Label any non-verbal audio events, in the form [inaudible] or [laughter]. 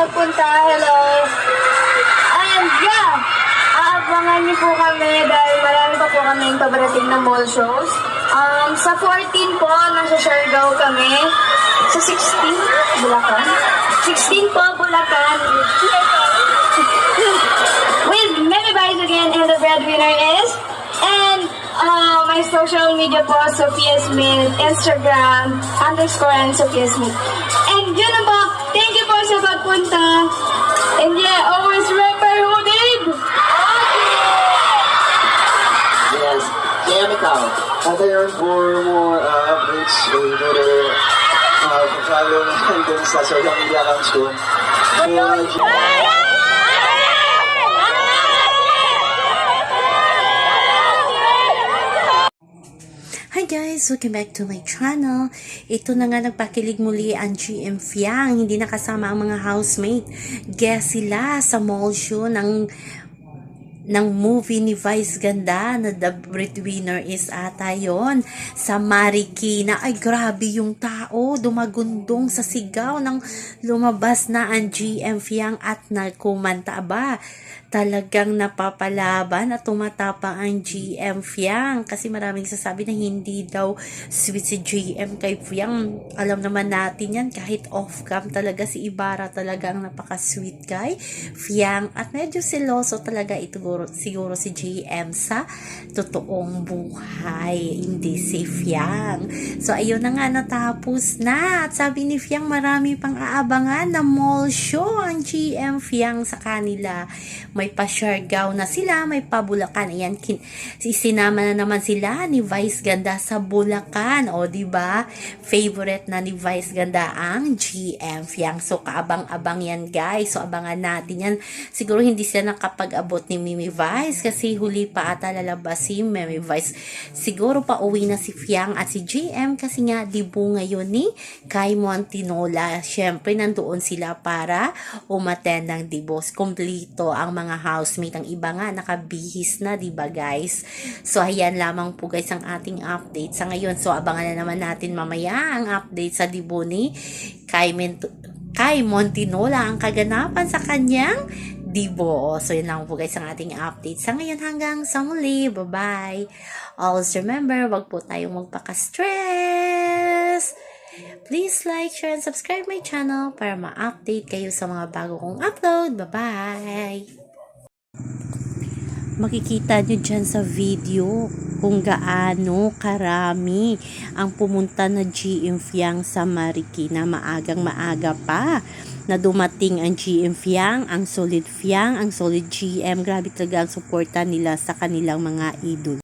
pagpunta. Hello. And yeah, aabangan niyo po kami dahil marami pa po kami pabarating na mall shows. Um, sa 14 po, nasa Siargao kami. Sa 16, Bulacan. 16 po, Bulacan. [laughs] With Many Buys Again and the breadwinner is and uh, my social media po, Sophia Smith, Instagram, underscore and Sophia Smith. And yun na po, Kaya ikaw. At ayun, for more uh, updates, eh, puro uh, follow naman dun sa social media accounts ko. Kaya, Hi guys! Welcome back to my channel. Ito na nga nagpakilig muli ang GM Fiang. Hindi nakasama ang mga housemate. Guest sila sa mall show ng ng movie ni Vice Ganda na The Breadwinner is ata yon sa Marikina. Ay, grabe yung tao. Dumagundong sa sigaw ng lumabas na ang GM Fiang at nagkumanta ba. Talagang napapalaban at tumatapang ang GM Fiang kasi maraming sasabi na hindi daw sweet si GM kay Fiang. Alam naman natin yan kahit off-cam talaga si Ibarra talaga ang napaka-sweet kay Fiang at medyo seloso talaga ito siguro si GM sa totoong buhay hindi si Fiang. So ayun na nga natapos na at sabi ni Fiang marami pang aabangan na mall show ang GM Fiang sa kanila may pa-Siargao na sila, may pa-Bulacan. Ayan, kin- isinama na naman sila ni Vice Ganda sa Bulacan. O, ba? Favorite na ni Vice Ganda ang GM Fiang. So, kaabang-abang yan, guys. So, abangan natin yan. Siguro hindi sila nakapag-abot ni Mimi Vice kasi huli pa ata lalabas si Mimi Vice. Siguro pa uwi na si Fiang at si GM kasi nga dibu ngayon ni Kai Montinola. Siyempre, nandoon sila para umaten ng dibos. Kompleto ang mga housemate. Ang iba nga, nakabihis na, di ba guys? So, ayan lamang po guys ang ating update sa ngayon. So, abangan na naman natin mamaya ang update sa dibo ni Kai, Mento- Montinola ang kaganapan sa kanyang dibo. So, yun lang po guys ang ating update sa ngayon hanggang sa muli. Bye-bye. Always remember, wag po tayong magpaka-stress. Please like, share, and subscribe my channel para ma-update kayo sa mga bago kong upload. Bye-bye! Makikita nyo dyan sa video kung gaano karami ang pumunta na GM Fiang sa Marikina maagang maaga pa na dumating ang GM Fiang, ang Solid Fiang, ang Solid GM. Grabe talaga ang suporta nila sa kanilang mga idol.